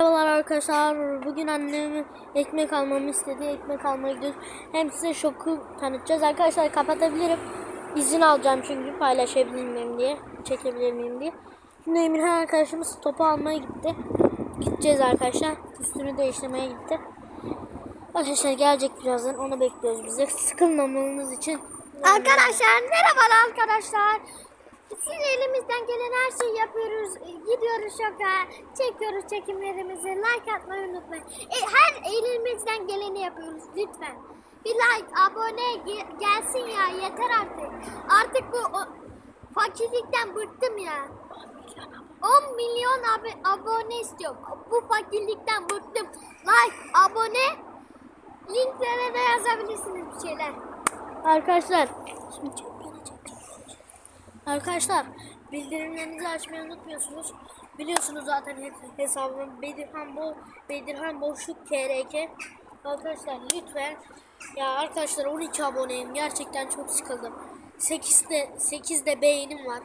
Merhabalar arkadaşlar. Bugün annem ekmek almamı istedi. Ekmek almaya gidiyoruz. Hem size şoku tanıtacağız. Arkadaşlar kapatabilirim. İzin alacağım çünkü paylaşabilir miyim diye. Çekebilir miyim diye. Şimdi Emirhan arkadaşımız topu almaya gitti. Gideceğiz arkadaşlar. Üstünü değiştirmeye gitti. Arkadaşlar gelecek birazdan. Onu bekliyoruz bize. Sıkılmamamız için. Arkadaşlar merhabalar arkadaşlar. Biz elimizden gelen her şeyi yapıyoruz. E, Gidiyoruz şoka, çekiyoruz çekimlerimizi. Like atmayı unutmayın. E, her elimizden geleni yapıyoruz lütfen. Bir like, abone ge- gelsin ya yeter artık. Artık bu o, fakirlikten bıktım ya. 10 milyon ab- abone istiyorum. Bu fakirlikten bıktım. Like, abone, linklere de yazabilirsiniz bir şeyler. Arkadaşlar şimdi. Arkadaşlar bildirimlerinizi açmayı unutmuyorsunuz. Biliyorsunuz zaten hesabım Bedirhan Bo Bedirhan Boşluk KRK. Arkadaşlar lütfen ya arkadaşlar 12 aboneyim. Gerçekten çok sıkıldım. 8'de 8'de beğenim var.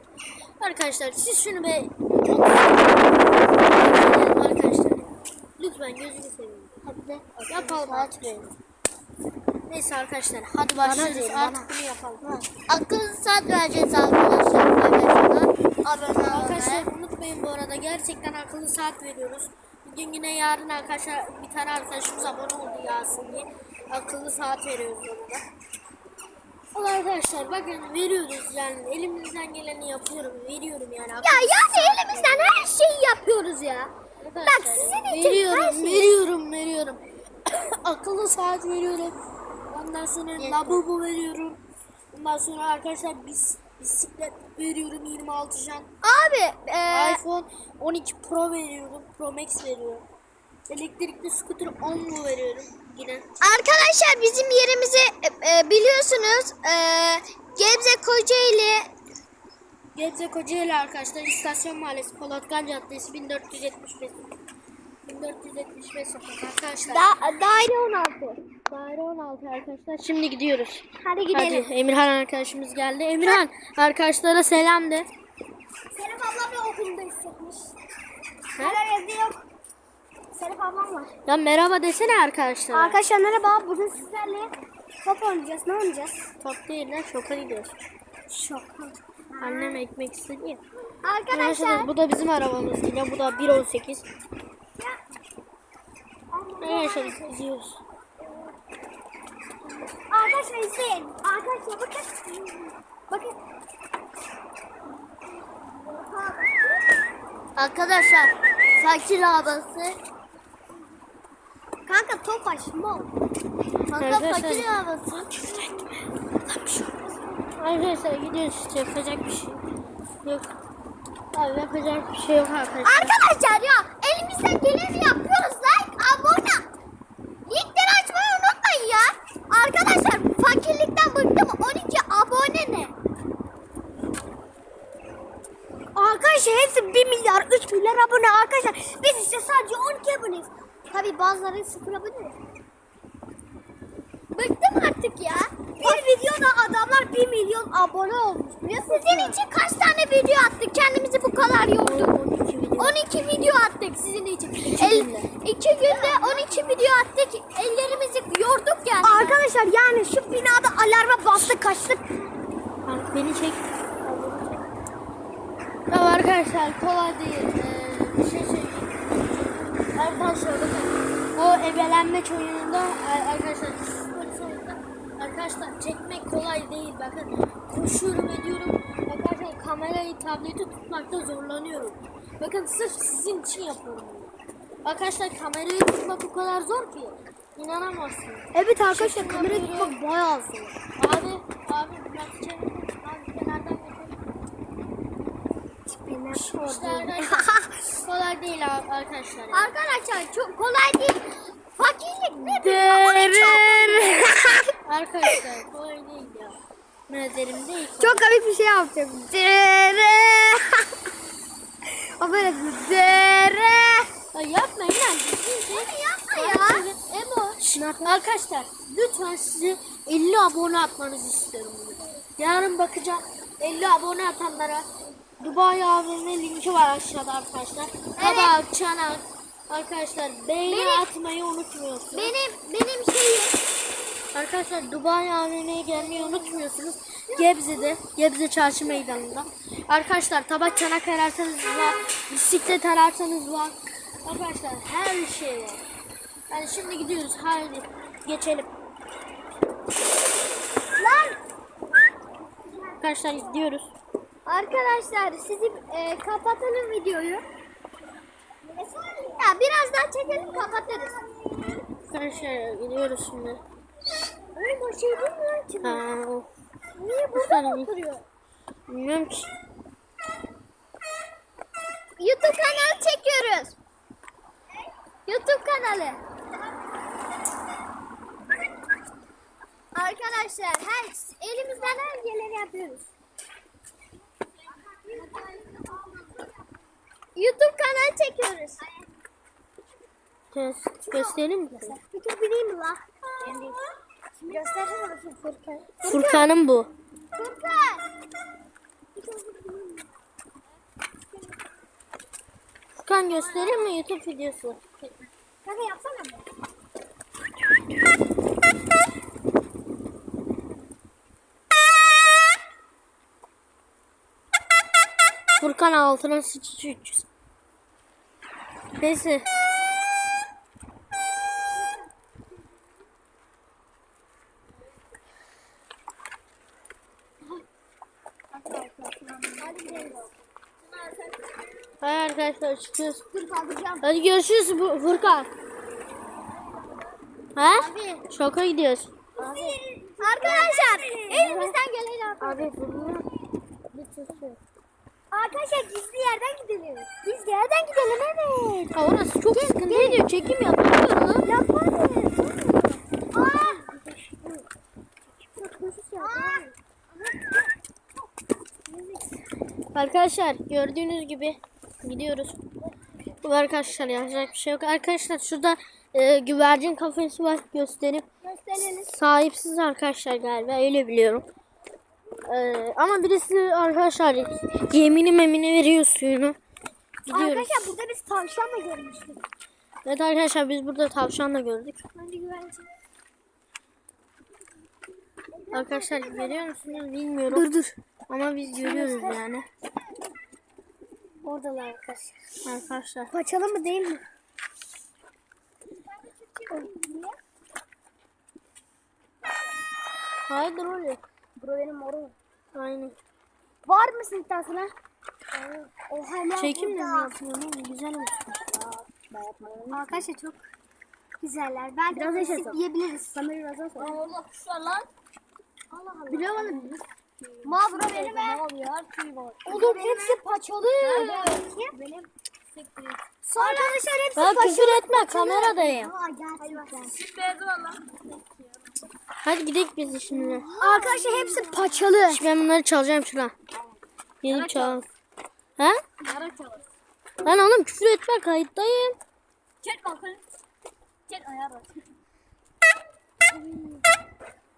Arkadaşlar siz şunu be Arkadaşlar lütfen gözünü seveyim. Hadi de yapalım artık. Neyse arkadaşlar hadi başlıyoruz. Artık bunu yapalım. Akıllı saat vereceğiz arkadaşlar. Arkadaşlar. Abone Arkadaşlar unutmayın bu arada gerçekten akıllı saat veriyoruz. Bugün yine yarın arkadaşlar bir tane arkadaşımız abone oldu Yasin diye. Akıllı saat veriyoruz ona. Valla arkadaşlar bakın veriyoruz yani elimizden geleni yapıyorum veriyorum yani. Ya yani elimizden her şeyi yapıyoruz ya. Arkadaşlar, Bak sizin için veriyorum, her şey. veriyorum, veriyorum. Akıllı saat veriyorum. Ondan sonra lavabo veriyorum. Ondan sonra arkadaşlar bis, bisiklet veriyorum 26 jant. Abi e, iPhone 12 Pro veriyorum. Pro Max veriyorum. Elektrikli scooter 10 mu veriyorum yine. arkadaşlar bizim yerimizi e, e, biliyorsunuz. E, Gebze Kocaeli Gebze Kocaeli arkadaşlar İstasyon Mahallesi Polatkan Caddesi 1475. 1475 sokak arkadaşlar. da, daire 16. Daire 16 arkadaşlar. Şimdi gidiyoruz. Hadi gidelim. Hadi Emirhan arkadaşımız geldi. Emirhan arkadaşlara selam de. Serap ablam da okulda hissetmiş. Hala evde yok. Serap ablam var. Ya merhaba desene arkadaşlar. Arkadaşlar merhaba. Bugün sizlerle top oynayacağız. Ne oynayacağız? Top değil lan şoka gidiyoruz. Şok. Annem ekmek istedi ya. Arkadaşlar. Arkadaşlar bu da bizim arabamız yine. Bu da 1.18. Arkadaşlar izliyoruz. Arkadaşlar izleyin. Arkadaşlar bakın. Bakın. Arkadaşlar fakir abası. Kanka Tofaş mı? Kanka Arkadaşlar- fakir abası. Arkadaşlar gidiyoruz işte yapacak bir şey yok. Abi yapacak bir şey yok arkadaşlar. Arkadaşlar ya elimizden geleni yapıyoruz. Like, abone. Linkleri açmayı unutmayın ya. Arkadaşlar fakirlikten bıktım. 12 abone ne? Arkadaşlar hepsi 1 milyar 3 milyar abone arkadaşlar. Biz ise sadece 12 aboneyiz. Tabi bazıları 0 abone. Bıktım artık ya. Bir videoda adamlar 1 milyon abone olmuş. Sizin için kaç tane video attık? Kendimizi bu kadar yorduk. 12 video. 12 video attık sizin için. İki El, günde. iki günde 12 video attık. Ellerimizi yorduk yani. Arkadaşlar yani şu binada alarma bastık kaçtık. Beni çek. Ya arkadaşlar kolay değil. Ee, bir şey söyleyeyim. Arkadaşlar bakın. O ebelenme oyununda a- arkadaşlar arkadaşlar çekmek kolay değil. Bakın koşuyorum ediyorum. Arkadaşlar kamerayı tableti tutmakta zorlanıyorum. Bakın sırf sizin için yapıyorum bunu. Arkadaşlar kamerayı tutmak o kadar zor ki. İnanamazsınız. Evet arkadaşlar, kamerayı tutmak bayağı zor. Abi, abi biraz çevir. Abi arkadaşlar kolay değil arkadaşlar. Arkadaşlar çok kolay değil. Fakirlik nedir? 12 abone. Arkadaşlar kolay değil ya. Ne derim değil. Çok komik bir şey yapacağım. Dere. o böyle dere. Ya yapmayın lan. Ciddi yapma ya. Emo. Arkadaşlar lütfen size 50 abone atmanızı istiyorum. Yarın bakacağım 50 abone atanlara Dubai AVM linki var aşağıda arkadaşlar. Kabak, çanak, Arkadaşlar beğeni Benim- atmayı unutmuyorsunuz. Benim benim şeyim Arkadaşlar Dubai AVM'ye gelmeyi unutmuyorsunuz. Gebze'de, Gebze Çarşı Meydanı'nda. Arkadaşlar tabak çanak ararsanız var, bisiklet ararsanız var. Arkadaşlar her şey var. Yani şimdi gidiyoruz. Haydi geçelim. lan Arkadaşlar gidiyoruz. Arkadaşlar sizi e, kapatalım videoyu. Ya biraz daha çekelim kapatırız. Arkadaşlar gidiyoruz şimdi. Oğlum o şey mi? Ha, o- Niye burada saniye. oturuyor? bilmiyorum ki. YouTube kanalı çekiyoruz. YouTube kanalı. Arkadaşlar her elimizden her geleni yapıyoruz. YouTube kanalı çekiyoruz. Göz- Göstereyim mi? Bir tur bineyim mi la? Göstersene bakayım Furkan. Furkan'ın bu. Furkan. Furkan göstereyim mi YouTube videosu? Kanka yapsana mı? Furkan altına 300. Neyse. Hayır arkadaşlar çıkıyoruz. Hadi görüşürüz Bu- Furkan. Ha? Abi. Şoka gidiyoruz. Arkadaşlar elimizden geleni yapıyoruz. Abi bunu Arkadaşlar gizli yerden gidelim. Gizli yerden gidelim evet. Ha, orası çok sıkıntı ediyor. Çekim yapamıyorum. Yaparız. Aa. Arkadaşlar gördüğünüz gibi gidiyoruz. Bu arkadaşlar yapacak bir şey yok. Arkadaşlar şurada e, güvercin kafesi var gösterip Gösterelim. sahipsiz arkadaşlar galiba öyle biliyorum. E, ama birisi arkadaşlar yemini memini veriyor suyunu. Gidiyoruz. Arkadaşlar burada biz tavşan mı görmüştük? Evet arkadaşlar biz burada tavşan da gördük. Bence. Arkadaşlar görüyor musunuz bilmiyorum. Dur dur. Ama biz görüyoruz yani. Oradalar arkadaşlar. Arkadaşlar. Paçalı mı değil mi? Haydi öyle. Bura benim morum. Aynen. Var mısın iddiasına? Oha Çekim de yapıyorum? Güzel olmuş. Arkadaşlar çok güzeller. Belki Biraz biraz yaşasın. yiyebiliriz. Kamerayı biraz daha sonra. Allah kuşlar lan. Allah Allah. Biliyor musun? Ma bura benim he. Oğlum hepsi paçalı. Benim. Sonra arkadaşlar hepsi paçalı. küfür etme kameradayım. Aa gerçekten. Hadi gidelim biz şimdi. Arkadaşlar hepsi paçalı. Şimdi ben bunları çalacağım şuna. Gelip çalalım. Ha? Lan oğlum küfür etme kayıttayım. Çek bakalım. Çek ayar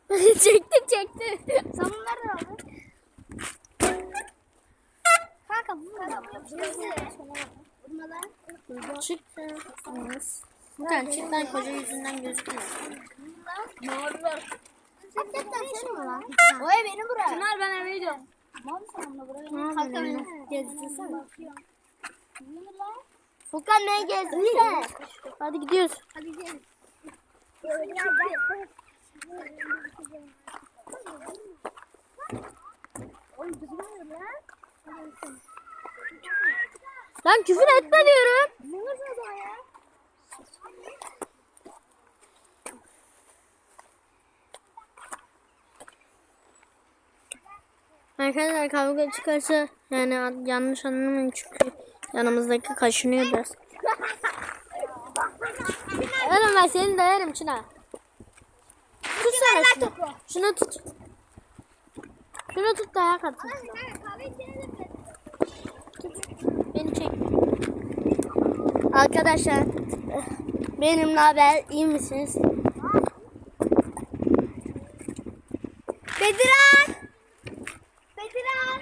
çekti çekti. Sen bunu nereden aldın? Kanka bu ne? Bunlar. Çık. Çık lan koca yüzünden gözükmüyor. Hakikaten senin mi lan? O ev benim buraya. Çınar ben eve gidiyorum. Sen onunla buraya. Ne Kanka yapayım? beni gezdirsene. Furkan ne gezdin Hadi gidiyoruz. Hadi gel. Lan küfür etme diyorum. Ne ya? Arkadaşlar kavga çıkarsa yani yanlış anlamayın çünkü yanımızdaki kaşınıyor biraz. Oğlum ben seni döverim Çınar. Tutsana şunu. Şunu tut. Şunu tut dayak atın. Beni çek. Arkadaşlar benimle haber iyi misiniz? Bediran! Bediran!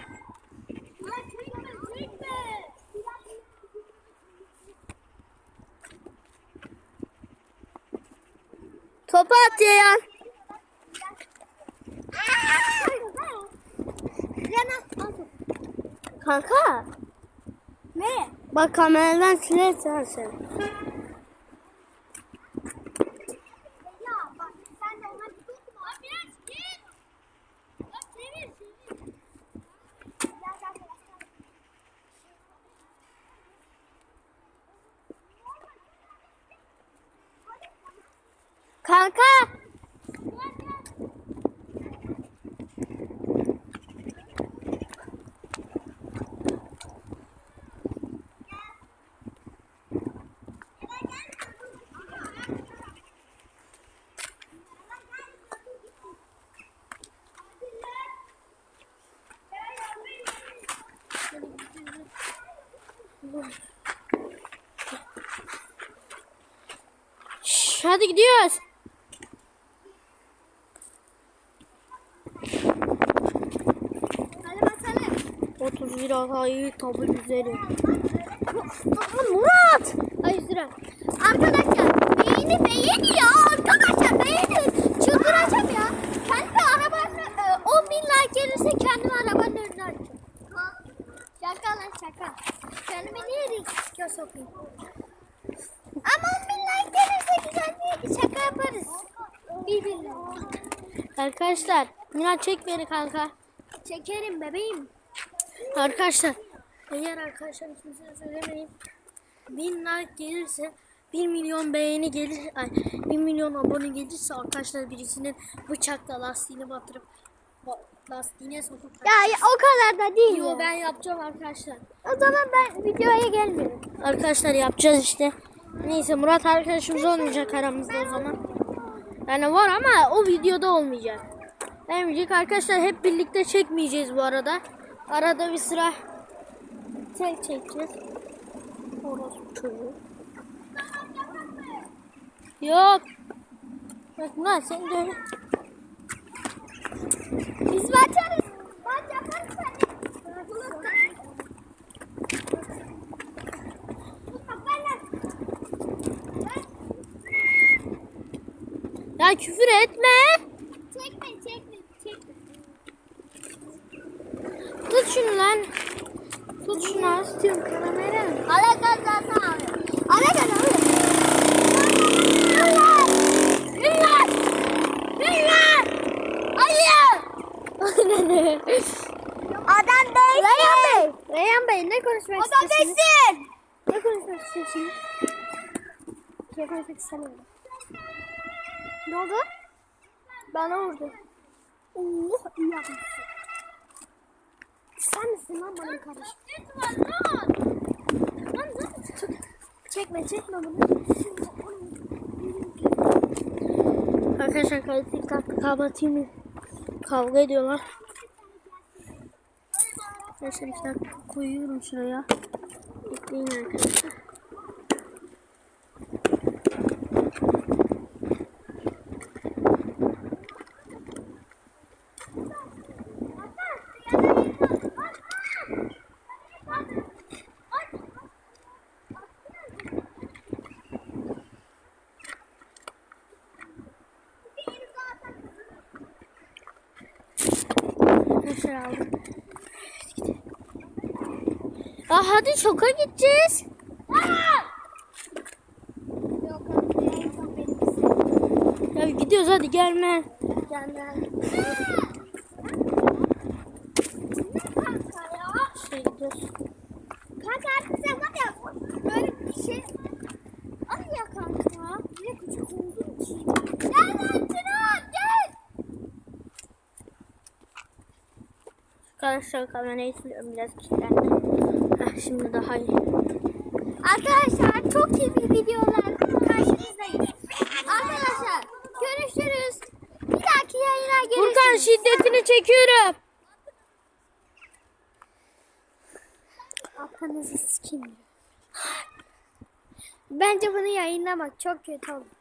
Topu atıyor ya. Rena al topu. Kanka. Ne? Bak kameradan silersen sen. Ya bak sen de ona bir dokunma. Abi biraz git. Bak çevir çevir. Gel gel gel. Kanka. Şş, hadi gidiyoruz. Hadi bakalım. 31 ayı tabi üzeri. Aman Murat. Ay sıra. Arkadaşlar beğeni beğeni ya. Arkadaşlar beğeni. Çıldıracağım ya. Kendi arabanın e, 10 bin like gelirse kendimi arabanın önüne açacağım. Şaka lan şaka. Kendimi niye riske sokayım? Ama 10 bin like gelirse güzel bir şaka yaparız. Birbirine. Arkadaşlar Murat çek beni kanka. Çekerim bebeğim. Arkadaşlar eğer arkadaşlar kimseye söylemeyin. 1000 like gelirse 1 milyon beğeni gelir, ay 1 milyon abone gelirse arkadaşlar birisinin bıçakla lastiğini batırıp ba- lastiğine sokup Ya, ya o kadar da değil. Yo ya. ben yapacağım arkadaşlar. O zaman ben videoya gelmiyorum. Arkadaşlar yapacağız işte. Neyse Murat arkadaşımız olmayacak aramızda o zaman. Yani var ama o videoda olmayacak. Demeyecek arkadaşlar hep birlikte çekmeyeceğiz bu arada. Arada bir sıra tek çekeceğiz. Orası çocuğu. Yok. Bak Murat sen de. Biz bakarız. Bak yaparız Ya küfür etme. Çekme çekme çekme. Tut şunu lan. Tut şunu tutuyorum kamera. Ala gaz zaten abi. Ala gaz abi. Ünler! Ünler! Hayır! Adam değilsin. Reyhan Bey. Reyhan Bey ne konuşmak Adam istiyorsunuz? değilsin. Ne konuşmak istiyorsunuz? Şey konuşmak istemiyorum. Ne oldu? Bana vurdu. Oh iyi yapmışsın. Sen misin lan bana karış? Lan zaten Çekme çekme bunu. Arkadaşlar kayıt ilk dakika kapatayım? Kavga ediyorlar. Arkadaşlar iki dakika koyuyorum şuraya. Bekleyin arkadaşlar. Arkadaşlar aldım. Aa, hadi sokağa gideceğiz. Ya gidiyoruz hadi gelme. Şey gidiyoruz. Kanka artık sen var ya böyle bir şey Ay ya kanka ne küçük olduğun için Gel lan Sinan gel Arkadaşlar kamerayı siliyorum biraz kilitlendi. Heh, şimdi daha iyi. Arkadaşlar çok iyi bir videolar karşınızdayız Arkadaşlar görüşürüz Bir dahaki yayına görüşürüz Furkan şiddetini çekiyorum. Kafanızı sikeyim Bence bunu yayınlamak çok kötü oldu